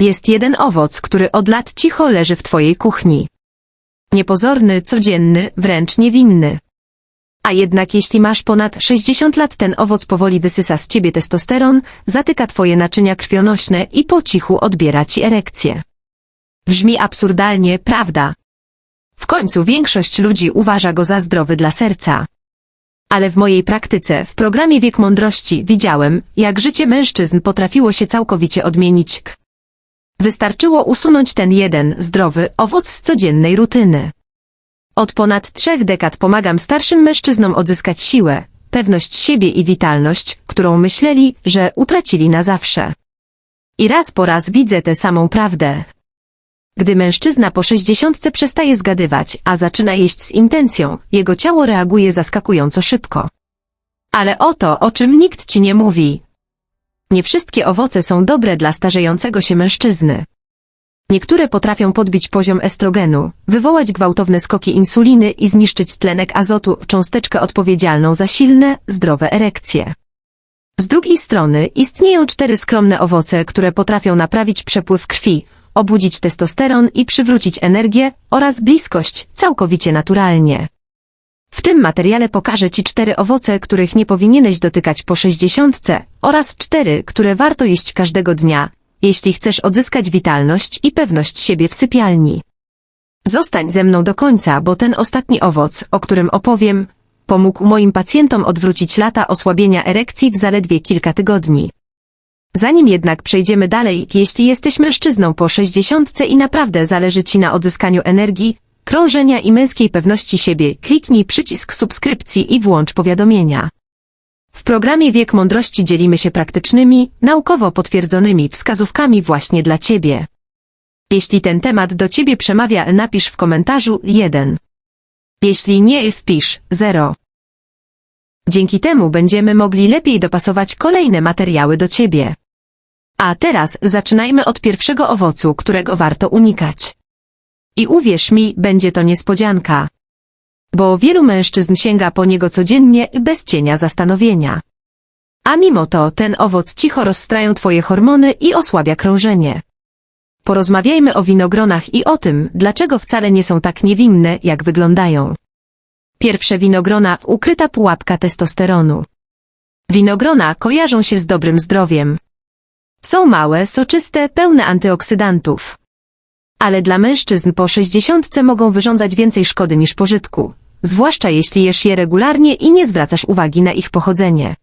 Jest jeden owoc, który od lat cicho leży w twojej kuchni. Niepozorny, codzienny, wręcz niewinny. A jednak jeśli masz ponad 60 lat, ten owoc powoli wysysa z ciebie testosteron, zatyka twoje naczynia krwionośne i po cichu odbiera ci erekcję. Brzmi absurdalnie, prawda? W końcu większość ludzi uważa go za zdrowy dla serca. Ale w mojej praktyce, w programie Wiek Mądrości, widziałem, jak życie mężczyzn potrafiło się całkowicie odmienić. Wystarczyło usunąć ten jeden, zdrowy, owoc z codziennej rutyny. Od ponad trzech dekad pomagam starszym mężczyznom odzyskać siłę, pewność siebie i witalność, którą myśleli, że utracili na zawsze. I raz po raz widzę tę samą prawdę. Gdy mężczyzna po sześćdziesiątce przestaje zgadywać, a zaczyna jeść z intencją, jego ciało reaguje zaskakująco szybko. Ale oto, o czym nikt ci nie mówi. Nie wszystkie owoce są dobre dla starzejącego się mężczyzny. Niektóre potrafią podbić poziom estrogenu, wywołać gwałtowne skoki insuliny i zniszczyć tlenek azotu, cząsteczkę odpowiedzialną za silne, zdrowe erekcje. Z drugiej strony istnieją cztery skromne owoce, które potrafią naprawić przepływ krwi, obudzić testosteron i przywrócić energię oraz bliskość całkowicie naturalnie. W tym materiale pokażę Ci cztery owoce, których nie powinieneś dotykać po sześćdziesiątce oraz cztery, które warto jeść każdego dnia, jeśli chcesz odzyskać witalność i pewność siebie w sypialni. Zostań ze mną do końca, bo ten ostatni owoc, o którym opowiem, pomógł moim pacjentom odwrócić lata osłabienia erekcji w zaledwie kilka tygodni. Zanim jednak przejdziemy dalej, jeśli jesteś mężczyzną po sześćdziesiątce i naprawdę zależy Ci na odzyskaniu energii, krążenia i męskiej pewności siebie, kliknij przycisk subskrypcji i włącz powiadomienia. W programie Wiek Mądrości dzielimy się praktycznymi, naukowo potwierdzonymi wskazówkami właśnie dla Ciebie. Jeśli ten temat do Ciebie przemawia, napisz w komentarzu 1. Jeśli nie, wpisz 0. Dzięki temu będziemy mogli lepiej dopasować kolejne materiały do Ciebie. A teraz zaczynajmy od pierwszego owocu, którego warto unikać. I uwierz mi, będzie to niespodzianka. Bo wielu mężczyzn sięga po niego codziennie bez cienia zastanowienia. A mimo to ten owoc cicho rozstrają Twoje hormony i osłabia krążenie. Porozmawiajmy o winogronach i o tym, dlaczego wcale nie są tak niewinne, jak wyglądają. Pierwsze winogrona ukryta pułapka testosteronu. Winogrona kojarzą się z dobrym zdrowiem. Są małe, soczyste, pełne antyoksydantów. Ale dla mężczyzn po sześćdziesiątce mogą wyrządzać więcej szkody niż pożytku, zwłaszcza jeśli jesz je regularnie i nie zwracasz uwagi na ich pochodzenie.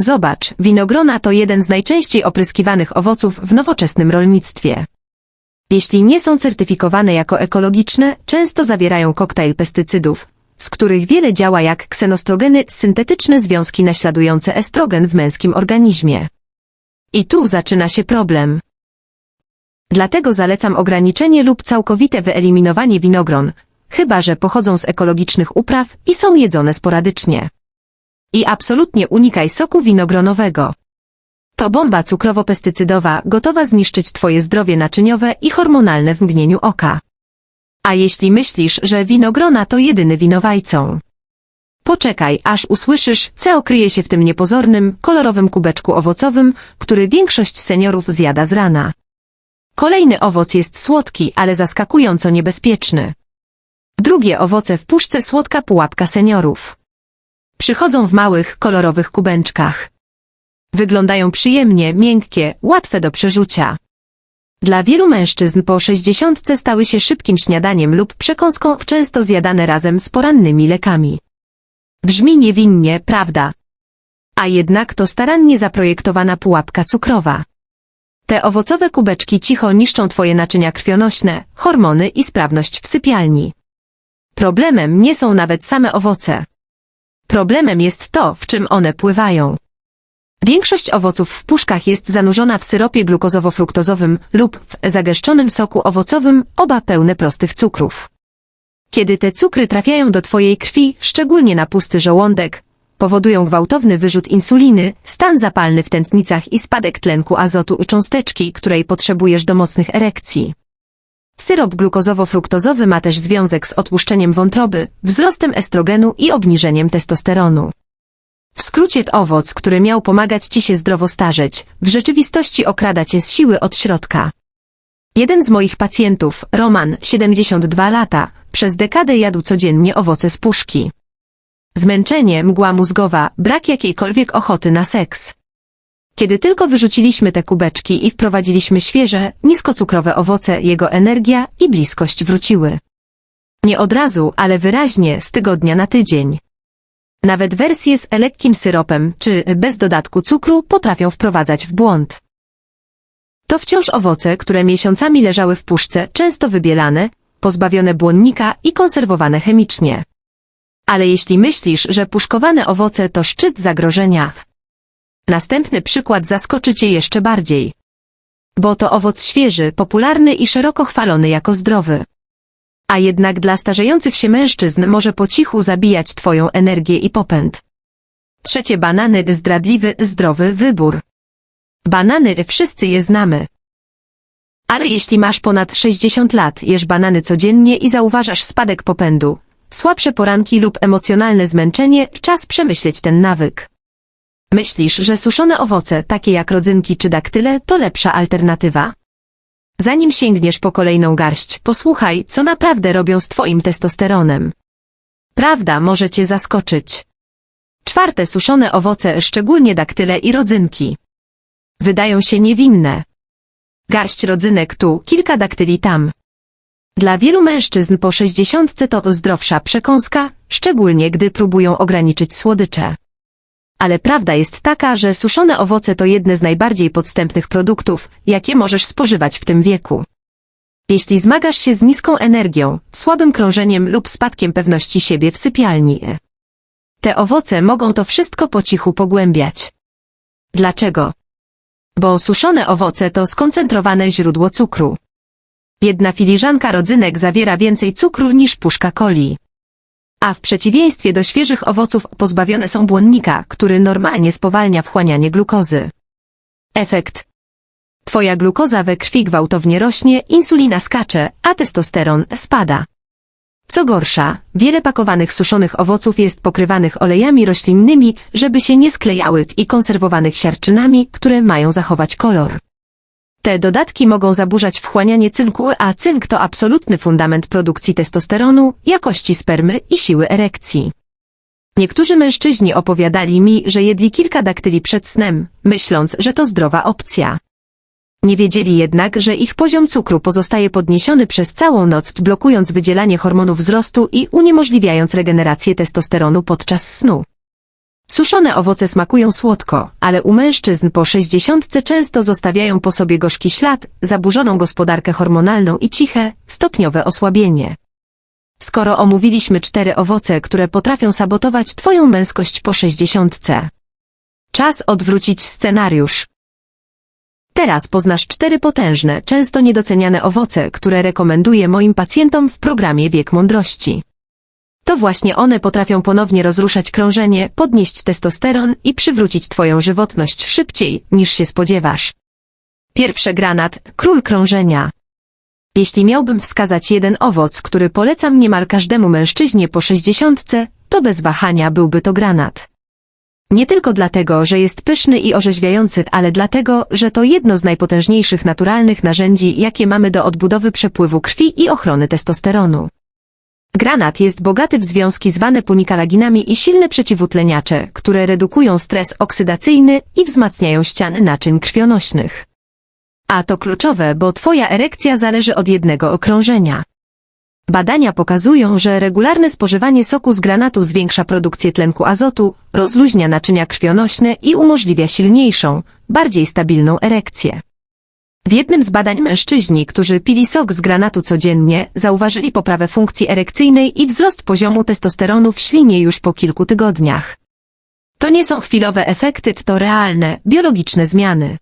Zobacz, winogrona to jeden z najczęściej opryskiwanych owoców w nowoczesnym rolnictwie. Jeśli nie są certyfikowane jako ekologiczne, często zawierają koktajl pestycydów, z których wiele działa jak ksenostrogeny, syntetyczne związki naśladujące estrogen w męskim organizmie. I tu zaczyna się problem. Dlatego zalecam ograniczenie lub całkowite wyeliminowanie winogron, chyba że pochodzą z ekologicznych upraw i są jedzone sporadycznie. I absolutnie unikaj soku winogronowego. To bomba cukrowo-pestycydowa gotowa zniszczyć Twoje zdrowie naczyniowe i hormonalne w mgnieniu oka. A jeśli myślisz, że winogrona to jedyny winowajcą? Poczekaj, aż usłyszysz, co kryje się w tym niepozornym, kolorowym kubeczku owocowym, który większość seniorów zjada z rana. Kolejny owoc jest słodki, ale zaskakująco niebezpieczny. Drugie owoce w puszce słodka pułapka seniorów. Przychodzą w małych, kolorowych kubenczkach. Wyglądają przyjemnie, miękkie, łatwe do przerzucia. Dla wielu mężczyzn po sześćdziesiątce stały się szybkim śniadaniem lub przekąską, często zjadane razem z porannymi lekami. Brzmi niewinnie, prawda? A jednak to starannie zaprojektowana pułapka cukrowa. Te owocowe kubeczki cicho niszczą Twoje naczynia krwionośne, hormony i sprawność w sypialni. Problemem nie są nawet same owoce. Problemem jest to, w czym one pływają. Większość owoców w puszkach jest zanurzona w syropie glukozowo-fruktozowym lub w zagęszczonym soku owocowym, oba pełne prostych cukrów. Kiedy te cukry trafiają do Twojej krwi, szczególnie na pusty żołądek, powodują gwałtowny wyrzut insuliny, stan zapalny w tętnicach i spadek tlenku azotu u cząsteczki, której potrzebujesz do mocnych erekcji. Syrop glukozowo-fruktozowy ma też związek z otłuszczeniem wątroby, wzrostem estrogenu i obniżeniem testosteronu. W skrócie owoc, który miał pomagać Ci się zdrowo starzeć, w rzeczywistości okrada Cię z siły od środka. Jeden z moich pacjentów, Roman, 72 lata, przez dekadę jadł codziennie owoce z puszki. Zmęczenie, mgła mózgowa, brak jakiejkolwiek ochoty na seks. Kiedy tylko wyrzuciliśmy te kubeczki i wprowadziliśmy świeże, niskocukrowe owoce, jego energia i bliskość wróciły. Nie od razu, ale wyraźnie, z tygodnia na tydzień. Nawet wersje z lekkim syropem czy bez dodatku cukru potrafią wprowadzać w błąd. To wciąż owoce, które miesiącami leżały w puszce, często wybielane, pozbawione błonnika i konserwowane chemicznie. Ale jeśli myślisz, że puszkowane owoce to szczyt zagrożenia, następny przykład zaskoczy cię jeszcze bardziej. Bo to owoc świeży, popularny i szeroko chwalony jako zdrowy. A jednak dla starzejących się mężczyzn może po cichu zabijać twoją energię i popęd. Trzecie banany zdradliwy, zdrowy wybór. Banany wszyscy je znamy. Ale jeśli masz ponad 60 lat, jesz banany codziennie i zauważasz spadek popędu, słabsze poranki lub emocjonalne zmęczenie, czas przemyśleć ten nawyk. Myślisz, że suszone owoce, takie jak rodzynki czy daktyle, to lepsza alternatywa? Zanim sięgniesz po kolejną garść, posłuchaj, co naprawdę robią z twoim testosteronem. Prawda może cię zaskoczyć. Czwarte suszone owoce, szczególnie daktyle i rodzynki. Wydają się niewinne. Garść rodzynek tu, kilka daktyli tam. Dla wielu mężczyzn po sześćdziesiątce to zdrowsza przekąska, szczególnie gdy próbują ograniczyć słodycze. Ale prawda jest taka, że suszone owoce to jedne z najbardziej podstępnych produktów, jakie możesz spożywać w tym wieku. Jeśli zmagasz się z niską energią, słabym krążeniem lub spadkiem pewności siebie w sypialni, te owoce mogą to wszystko po cichu pogłębiać. Dlaczego? Bo suszone owoce to skoncentrowane źródło cukru. Jedna filiżanka rodzynek zawiera więcej cukru niż puszka coli. A w przeciwieństwie do świeżych owoców pozbawione są błonnika, który normalnie spowalnia wchłanianie glukozy. Efekt. Twoja glukoza we krwi gwałtownie rośnie, insulina skacze, a testosteron spada. Co gorsza, wiele pakowanych suszonych owoców jest pokrywanych olejami roślinnymi, żeby się nie sklejały i konserwowanych siarczynami, które mają zachować kolor. Te dodatki mogą zaburzać wchłanianie cynku, a cynk to absolutny fundament produkcji testosteronu, jakości spermy i siły erekcji. Niektórzy mężczyźni opowiadali mi, że jedli kilka daktyli przed snem, myśląc, że to zdrowa opcja. Nie wiedzieli jednak, że ich poziom cukru pozostaje podniesiony przez całą noc, blokując wydzielanie hormonów wzrostu i uniemożliwiając regenerację testosteronu podczas snu. Suszone owoce smakują słodko, ale u mężczyzn po sześćdziesiątce często zostawiają po sobie gorzki ślad, zaburzoną gospodarkę hormonalną i ciche, stopniowe osłabienie. Skoro omówiliśmy cztery owoce, które potrafią sabotować twoją męskość po sześćdziesiątce. Czas odwrócić scenariusz. Teraz poznasz cztery potężne, często niedoceniane owoce, które rekomenduję moim pacjentom w programie Wiek Mądrości. To właśnie one potrafią ponownie rozruszać krążenie, podnieść testosteron i przywrócić twoją żywotność szybciej, niż się spodziewasz. Pierwsze granat, król krążenia. Jeśli miałbym wskazać jeden owoc, który polecam niemal każdemu mężczyźnie po sześćdziesiątce, to bez wahania byłby to granat. Nie tylko dlatego, że jest pyszny i orzeźwiający, ale dlatego, że to jedno z najpotężniejszych naturalnych narzędzi, jakie mamy do odbudowy przepływu krwi i ochrony testosteronu. Granat jest bogaty w związki zwane punikalaginami i silne przeciwutleniacze, które redukują stres oksydacyjny i wzmacniają ściany naczyń krwionośnych. A to kluczowe, bo twoja erekcja zależy od jednego okrążenia. Badania pokazują, że regularne spożywanie soku z granatu zwiększa produkcję tlenku azotu, rozluźnia naczynia krwionośne i umożliwia silniejszą, bardziej stabilną erekcję. W jednym z badań mężczyźni, którzy pili sok z granatu codziennie, zauważyli poprawę funkcji erekcyjnej i wzrost poziomu testosteronu w ślinie już po kilku tygodniach. To nie są chwilowe efekty, to realne, biologiczne zmiany.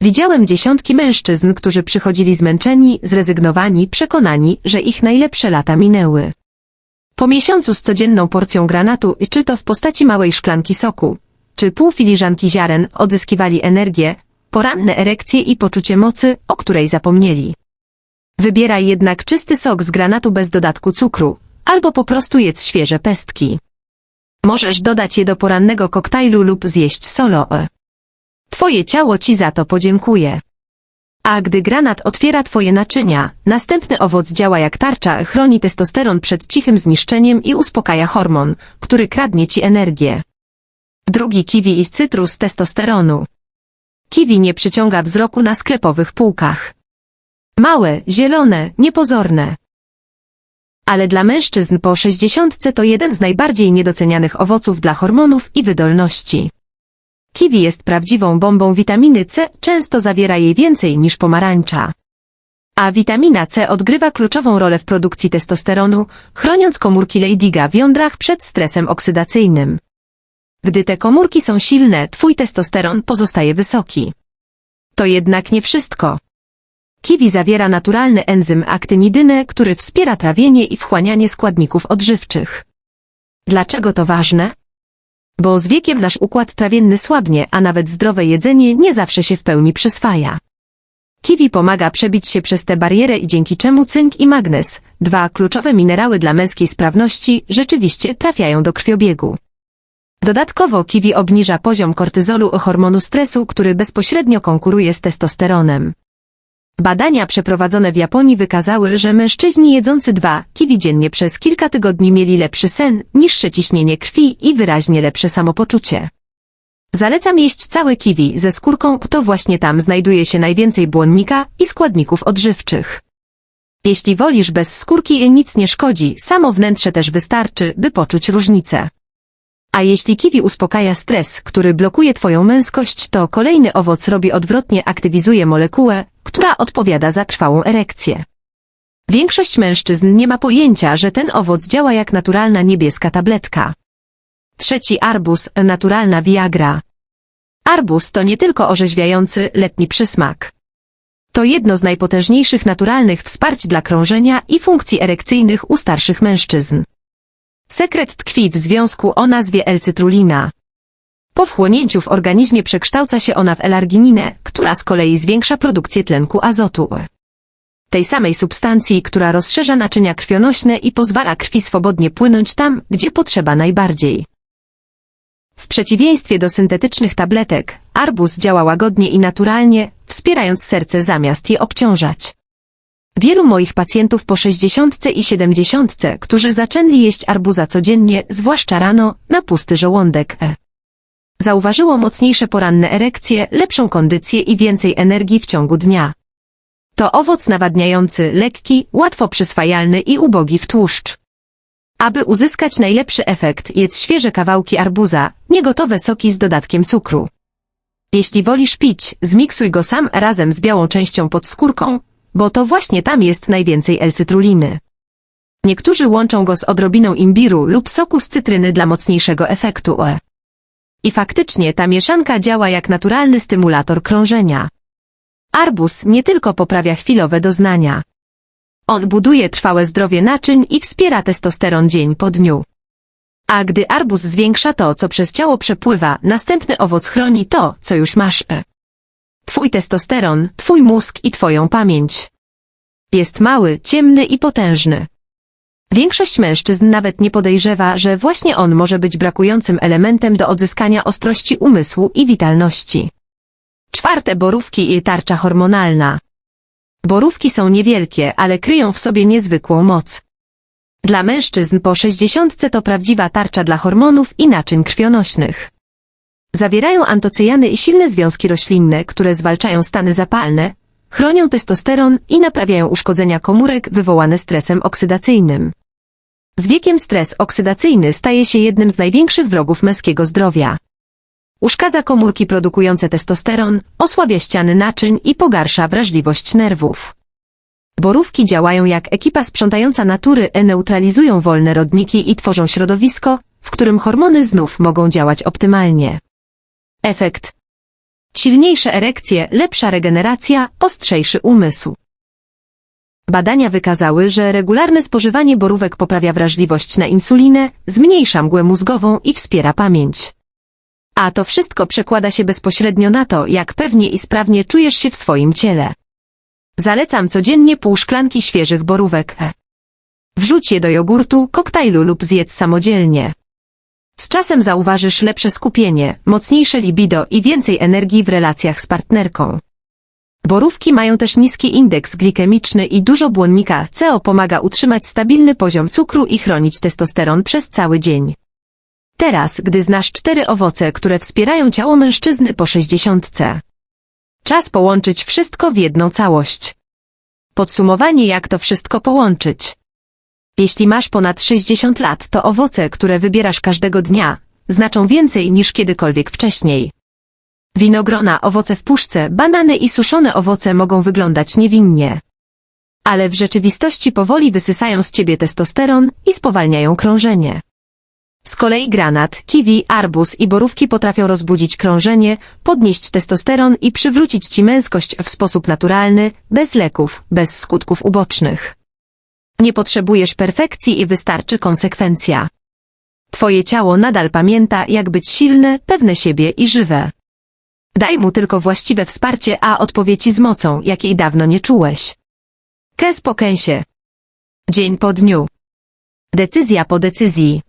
Widziałem dziesiątki mężczyzn, którzy przychodzili zmęczeni, zrezygnowani, przekonani, że ich najlepsze lata minęły. Po miesiącu z codzienną porcją granatu, czy to w postaci małej szklanki soku, czy pół filiżanki ziaren, odzyskiwali energię, poranne erekcje i poczucie mocy, o której zapomnieli. Wybieraj jednak czysty sok z granatu bez dodatku cukru, albo po prostu jedz świeże pestki. Możesz dodać je do porannego koktajlu lub zjeść solo. Twoje ciało ci za to podziękuje. A gdy granat otwiera twoje naczynia, następny owoc działa jak tarcza, chroni testosteron przed cichym zniszczeniem i uspokaja hormon, który kradnie ci energię. Drugi kiwi i cytrus testosteronu. Kiwi nie przyciąga wzroku na sklepowych półkach. Małe, zielone, niepozorne. Ale dla mężczyzn po 60 to jeden z najbardziej niedocenianych owoców dla hormonów i wydolności. Kiwi jest prawdziwą bombą witaminy C, często zawiera jej więcej niż pomarańcza. A witamina C odgrywa kluczową rolę w produkcji testosteronu, chroniąc komórki Leydiga w jądrach przed stresem oksydacyjnym. Gdy te komórki są silne, twój testosteron pozostaje wysoki. To jednak nie wszystko. Kiwi zawiera naturalny enzym aktynidynę, który wspiera trawienie i wchłanianie składników odżywczych. Dlaczego to ważne? Bo z wiekiem nasz układ trawienny słabnie, a nawet zdrowe jedzenie nie zawsze się w pełni przyswaja. Kiwi pomaga przebić się przez tę barierę i dzięki czemu cynk i magnez, dwa kluczowe minerały dla męskiej sprawności, rzeczywiście trafiają do krwiobiegu. Dodatkowo kiwi obniża poziom kortyzolu hormonu stresu, który bezpośrednio konkuruje z testosteronem. Badania przeprowadzone w Japonii wykazały, że mężczyźni jedzący dwa kiwi dziennie przez kilka tygodni mieli lepszy sen, niższe ciśnienie krwi i wyraźnie lepsze samopoczucie. Zalecam jeść całe kiwi ze skórką, to właśnie tam znajduje się najwięcej błonnika i składników odżywczych. Jeśli wolisz bez skórki nic nie szkodzi, samo wnętrze też wystarczy, by poczuć różnicę. A jeśli kiwi uspokaja stres, który blokuje twoją męskość, to kolejny owoc robi odwrotnie, aktywizuje molekułę, która odpowiada za trwałą erekcję. Większość mężczyzn nie ma pojęcia, że ten owoc działa jak naturalna niebieska tabletka. Trzeci arbuz, naturalna Viagra. Arbuz to nie tylko orzeźwiający, letni przysmak. To jedno z najpotężniejszych naturalnych wsparć dla krążenia i funkcji erekcyjnych u starszych mężczyzn. Sekret tkwi w związku o nazwie L-cytrulina. Po wchłonięciu w organizmie przekształca się ona w elargininę, która z kolei zwiększa produkcję tlenku azotu. Tej samej substancji, która rozszerza naczynia krwionośne i pozwala krwi swobodnie płynąć tam, gdzie potrzeba najbardziej. W przeciwieństwie do syntetycznych tabletek, arbuz działa łagodnie i naturalnie, wspierając serce zamiast je obciążać. Wielu moich pacjentów po 60 i 70, którzy zaczęli jeść arbuza codziennie, zwłaszcza rano, na pusty żołądek, e. zauważyło mocniejsze poranne erekcje, lepszą kondycję i więcej energii w ciągu dnia. To owoc nawadniający, lekki, łatwo przyswajalny i ubogi w tłuszcz. Aby uzyskać najlepszy efekt, jedz świeże kawałki arbuza, niegotowe soki z dodatkiem cukru. Jeśli wolisz pić, zmiksuj go sam razem z białą częścią pod skórką, bo to właśnie tam jest najwięcej L-cytruliny. Niektórzy łączą go z odrobiną imbiru lub soku z cytryny dla mocniejszego efektu OE. I faktycznie ta mieszanka działa jak naturalny stymulator krążenia. Arbus nie tylko poprawia chwilowe doznania. On buduje trwałe zdrowie naczyń i wspiera testosteron dzień po dniu. A gdy arbus zwiększa to, co przez ciało przepływa, następny owoc chroni to, co już masz. Twój testosteron, twój mózg i twoją pamięć. Jest mały, ciemny i potężny. Większość mężczyzn nawet nie podejrzewa, że właśnie on może być brakującym elementem do odzyskania ostrości umysłu i witalności. Czwarte borówki i tarcza hormonalna. Borówki są niewielkie, ale kryją w sobie niezwykłą moc. Dla mężczyzn po 60 to prawdziwa tarcza dla hormonów i naczyń krwionośnych. Zawierają antocyjany i silne związki roślinne, które zwalczają stany zapalne, chronią testosteron i naprawiają uszkodzenia komórek wywołane stresem oksydacyjnym. Z wiekiem stres oksydacyjny staje się jednym z największych wrogów męskiego zdrowia. Uszkadza komórki produkujące testosteron, osłabia ściany naczyń i pogarsza wrażliwość nerwów. Borówki działają jak ekipa sprzątająca natury, e neutralizują wolne rodniki i tworzą środowisko, w którym hormony znów mogą działać optymalnie. Efekt. Silniejsze erekcje, lepsza regeneracja, ostrzejszy umysł. Badania wykazały, że regularne spożywanie borówek poprawia wrażliwość na insulinę, zmniejsza mgłę mózgową i wspiera pamięć. A to wszystko przekłada się bezpośrednio na to, jak pewnie i sprawnie czujesz się w swoim ciele. Zalecam codziennie pół szklanki świeżych borówek. Wrzuć je do jogurtu, koktajlu lub zjedz samodzielnie. Z czasem zauważysz lepsze skupienie, mocniejsze libido i więcej energii w relacjach z partnerką. Borówki mają też niski indeks glikemiczny i dużo błonnika CO pomaga utrzymać stabilny poziom cukru i chronić testosteron przez cały dzień. Teraz, gdy znasz cztery owoce, które wspierają ciało mężczyzny po 60. Czas połączyć wszystko w jedną całość. Podsumowanie jak to wszystko połączyć. Jeśli masz ponad 60 lat, to owoce, które wybierasz każdego dnia, znaczą więcej niż kiedykolwiek wcześniej. Winogrona, owoce w puszce, banany i suszone owoce mogą wyglądać niewinnie. Ale w rzeczywistości powoli wysysają z ciebie testosteron i spowalniają krążenie. Z kolei granat, kiwi, arbuz i borówki potrafią rozbudzić krążenie, podnieść testosteron i przywrócić ci męskość w sposób naturalny, bez leków, bez skutków ubocznych. Nie potrzebujesz perfekcji i wystarczy konsekwencja. Twoje ciało nadal pamięta, jak być silne, pewne siebie i żywe. Daj mu tylko właściwe wsparcie, a odpowie ci z mocą, jakiej dawno nie czułeś. Kes po kęsie. Dzień po dniu. Decyzja po decyzji.